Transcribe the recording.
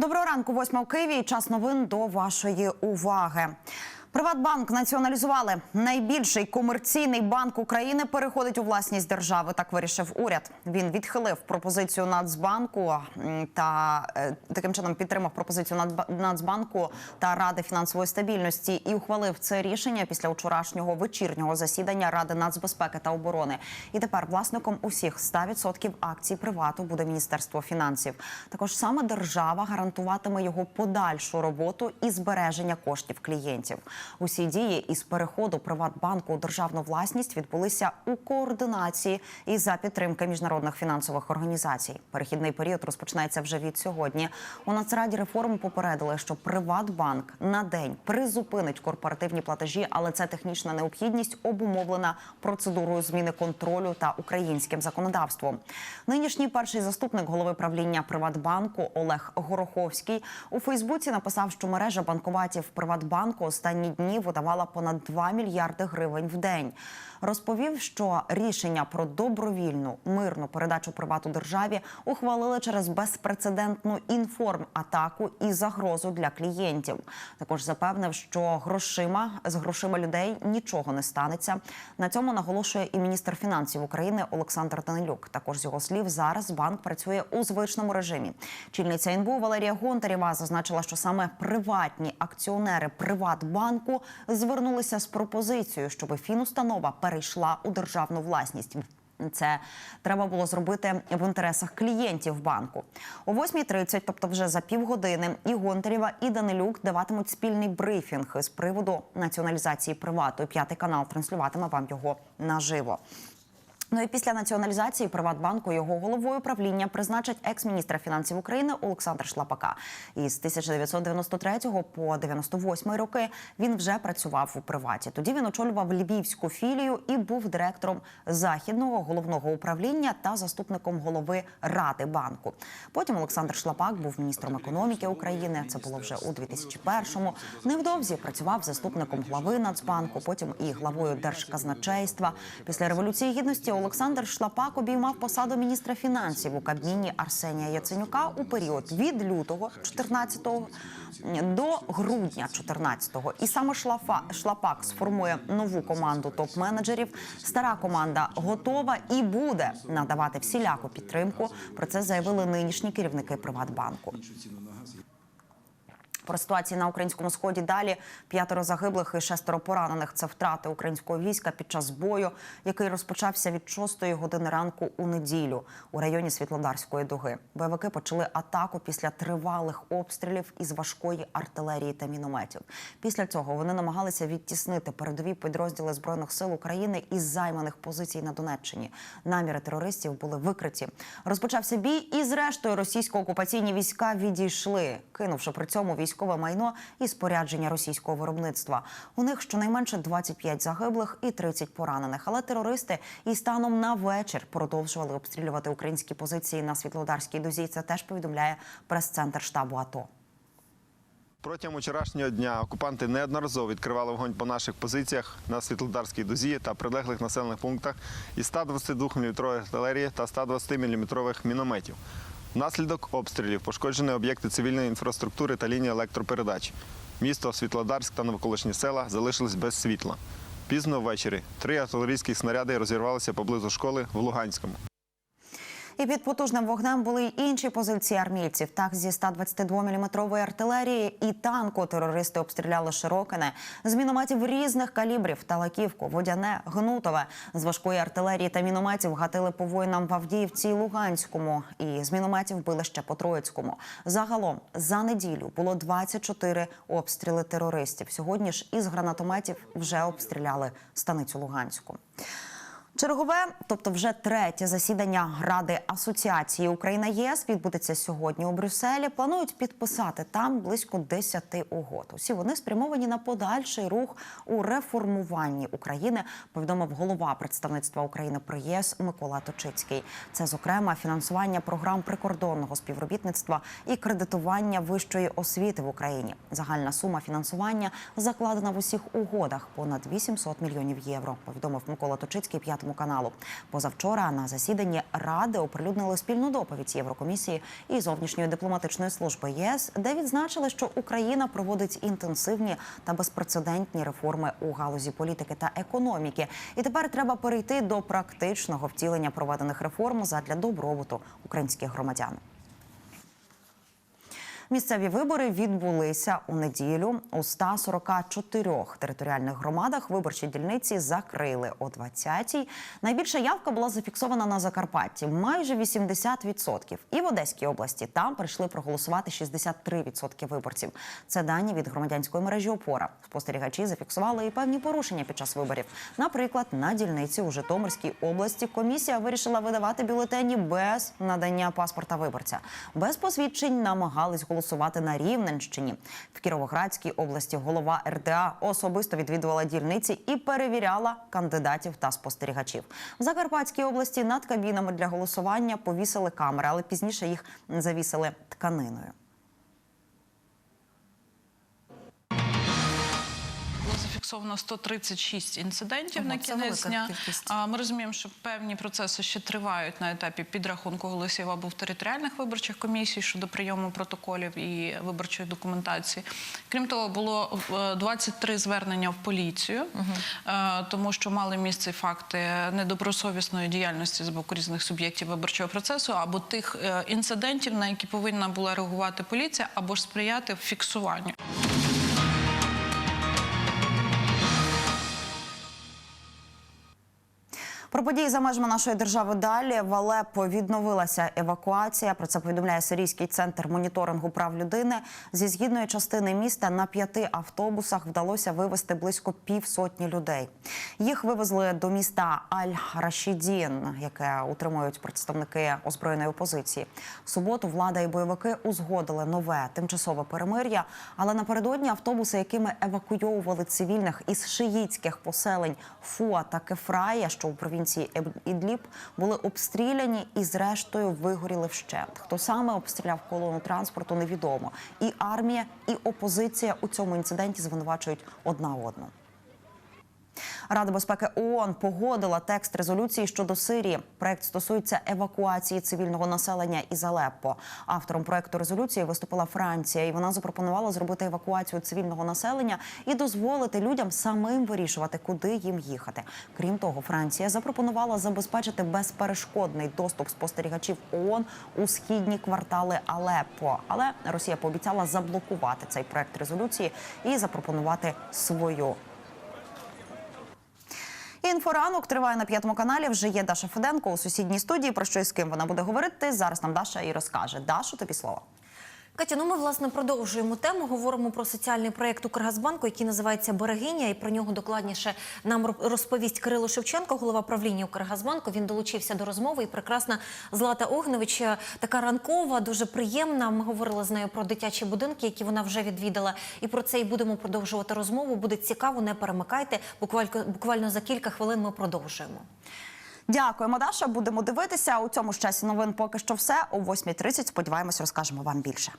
Доброго ранку, восьма в Києві. Час новин до вашої уваги. Приватбанк націоналізували. Найбільший комерційний банк України переходить у власність держави. Так вирішив уряд. Він відхилив пропозицію Нацбанку та е, таким чином підтримав пропозицію Нацбанку та Ради фінансової стабільності і ухвалив це рішення після вчорашнього вечірнього засідання Ради нацбезпеки та оборони. І тепер власником усіх 100% акцій привату буде міністерство фінансів. Також саме держава гарантуватиме його подальшу роботу і збереження коштів клієнтів. Усі дії із переходу Приватбанку у державну власність відбулися у координації і за підтримки міжнародних фінансових організацій. Перехідний період розпочинається вже від сьогодні. У Нацраді реформ попередили, що Приватбанк на день призупинить корпоративні платежі, але це технічна необхідність обумовлена процедурою зміни контролю та українським законодавством. Нинішній перший заступник голови правління Приватбанку Олег Гороховський у Фейсбуці написав, що мережа банкоматів Приватбанку останні дні видавала понад 2 мільярди гривень в день. Розповів, що рішення про добровільну мирну передачу привату державі ухвалили через безпрецедентну інформ-атаку і загрозу для клієнтів. Також запевнив, що грошима з грошима людей нічого не станеться. На цьому наголошує і міністр фінансів України Олександр Данилюк. Також з його слів, зараз банк працює у звичному режимі. Чільниця НБУ Валерія Гонтарєва зазначила, що саме приватні акціонери Приватбанку звернулися з пропозицією, щоб фінустанова перейшла у державну власність. Це треба було зробити в інтересах клієнтів банку. О 8.30, тобто вже за півгодини, і Гонтарєва, і Данилюк даватимуть спільний брифінг з приводу націоналізації привату. П'ятий канал транслюватиме вам його наживо. Ну і після націоналізації Приватбанку його головою правління призначать екс-міністра фінансів України Олександр Шлапака. І з 1993 по 98 роки він вже працював у приваті. Тоді він очолював львівську філію і був директором західного головного управління та заступником голови ради банку. Потім Олександр Шлапак був міністром економіки України. Це було вже у 2001-му. Невдовзі працював заступником глави Нацбанку, потім і главою держказначейства. Після революції гідності Олександр Шлапак обіймав посаду міністра фінансів у кабміні Арсенія Яценюка у період від лютого 14-го до грудня 14-го. І саме Шлафа Шлапак сформує нову команду топ-менеджерів. Стара команда готова і буде надавати всіляку підтримку. Про це заявили нинішні керівники Приватбанку. Про ситуацію на українському сході далі п'ятеро загиблих і шестеро поранених. Це втрати українського війська під час бою, який розпочався від 6 години ранку у неділю у районі Світлодарської дуги. Бойовики почали атаку після тривалих обстрілів із важкої артилерії та мінометів. Після цього вони намагалися відтіснити передові підрозділи збройних сил України із займаних позицій на Донеччині. Наміри терористів були викриті. Розпочався бій, і зрештою російсько-окупаційні війська відійшли, кинувши при цьому військове майно і спорядження російського виробництва. У них щонайменше 25 загиблих і 30 поранених. Але терористи і станом на вечір продовжували обстрілювати українські позиції на Світлодарській дузі. Це теж повідомляє прес-центр штабу АТО. Протягом вчорашнього дня окупанти неодноразово відкривали вогонь по наших позиціях на Світлодарській дузі та прилеглих населених пунктах із 122 мм артилерії та 120 мм мінометів. Внаслідок обстрілів пошкоджені об'єкти цивільної інфраструктури та лінії електропередач. Місто Світлодарськ та навколишні села залишились без світла. Пізно ввечері три артилерійські снаряди розірвалися поблизу школи в Луганському. І під потужним вогнем були й інші позиції армійців. Так, зі 122-мм артилерії і танку терористи обстріляли Широкине з мінометів різних калібрів Талаківку, Водяне, Гнутове. З важкої артилерії та мінометів гатили по воїнам в Авдіївці і Луганському. І з мінометів били ще по Троїцькому. Загалом за неділю було 24 обстріли терористів. Сьогодні ж із гранатометів вже обстріляли станицю Луганську. Чергове, тобто вже третє засідання Ради асоціації Україна ЄС відбудеться сьогодні у Брюсселі. Планують підписати там близько 10 угод. Усі вони спрямовані на подальший рух у реформуванні України. Повідомив голова представництва України при ЄС Микола Точицький. Це, зокрема, фінансування програм прикордонного співробітництва і кредитування вищої освіти в Україні. Загальна сума фінансування закладена в усіх угодах понад 800 мільйонів євро. Повідомив Микола Точицький п'ятому п'ятому каналу. Позавчора на засіданні ради оприлюднили спільну доповідь Єврокомісії і зовнішньої дипломатичної служби ЄС, де відзначили, що Україна проводить інтенсивні та безпрецедентні реформи у галузі політики та економіки. І тепер треба перейти до практичного втілення проведених реформ задля добробуту українських громадян. Місцеві вибори відбулися у неділю. У 144 територіальних громадах виборчі дільниці закрили о 20-й. Найбільша явка була зафіксована на Закарпатті – майже 80%. І в Одеській області там прийшли проголосувати 63% виборців. Це дані від громадянської мережі «Опора». Спостерігачі зафіксували і певні порушення під час виборів. Наприклад, на дільниці у Житомирській області комісія вирішила видавати бюлетені без надання паспорта виборця. Без посвідчень намагались голосувати на Рівненщині. В Кіровоградській області голова РДА особисто відвідувала дільниці і перевіряла кандидатів та спостерігачів. В Закарпатській області над кабінами для голосування повісили камери, але пізніше їх завісили тканиною. Зафіксовано 136 інцидентів на кінець дня. Ми розуміємо, що певні процеси ще тривають на етапі підрахунку голосів або в територіальних виборчих комісій щодо прийому протоколів і виборчої документації. Крім того, було е, 23 звернення в поліцію, е, тому що мали місце факти недобросовісної діяльності з боку різних суб'єктів виборчого процесу або тих е, інцидентів, на які повинна була реагувати поліція, або ж сприяти фіксуванню. Про події за межами нашої держави далі в Алеппо відновилася евакуація. Про це повідомляє сирійський центр моніторингу прав людини. Зі згідної частини міста на п'яти автобусах вдалося вивезти близько півсотні людей. Їх вивезли до міста Аль-Рашідін, яке утримують представники озброєної опозиції. В суботу влада і бойовики узгодили нове тимчасове перемир'я. Але напередодні автобуси, якими евакуйовували цивільних із шиїцьких поселень Фуа та Кефрая, що у провінції Еб- Ідліб, були обстріляні і, зрештою, вигоріли вщент. Хто саме обстріляв колону транспорту, невідомо. І армія, і опозиція у цьому інциденті звинувачують одна одну. Рада безпеки ООН погодила текст резолюції щодо Сирії. Проект стосується евакуації цивільного населення із Алеппо. Автором проекту резолюції виступила Франція, і вона запропонувала зробити евакуацію цивільного населення і дозволити людям самим вирішувати, куди їм їхати. Крім того, Франція запропонувала забезпечити безперешкодний доступ спостерігачів ООН у східні квартали Алеппо. Але Росія пообіцяла заблокувати цей проект резолюції і запропонувати свою. Інфоранок триває на п'ятому каналі. Вже є Даша Феденко у сусідній студії. Про що і з ким вона буде говорити? Зараз нам Даша і розкаже. Дашу, тобі слово. Катя, ну ми власне продовжуємо тему. Говоримо про соціальний проєкт Укргазбанку, який називається Берегиня, і про нього докладніше нам розповість Кирило Шевченко, голова правління Укргазбанку. Він долучився до розмови. І прекрасна Злата Огневич, е, така ранкова, дуже приємна. Ми говорили з нею про дитячі будинки, які вона вже відвідала. І про це і будемо продовжувати розмову. Буде цікаво, не перемикайте. Буквально за кілька хвилин ми продовжуємо. Дякуємо, Даша. Будемо дивитися у цьому ж часі. Новин поки що все о 8.30. Сподіваємось, розкажемо вам більше.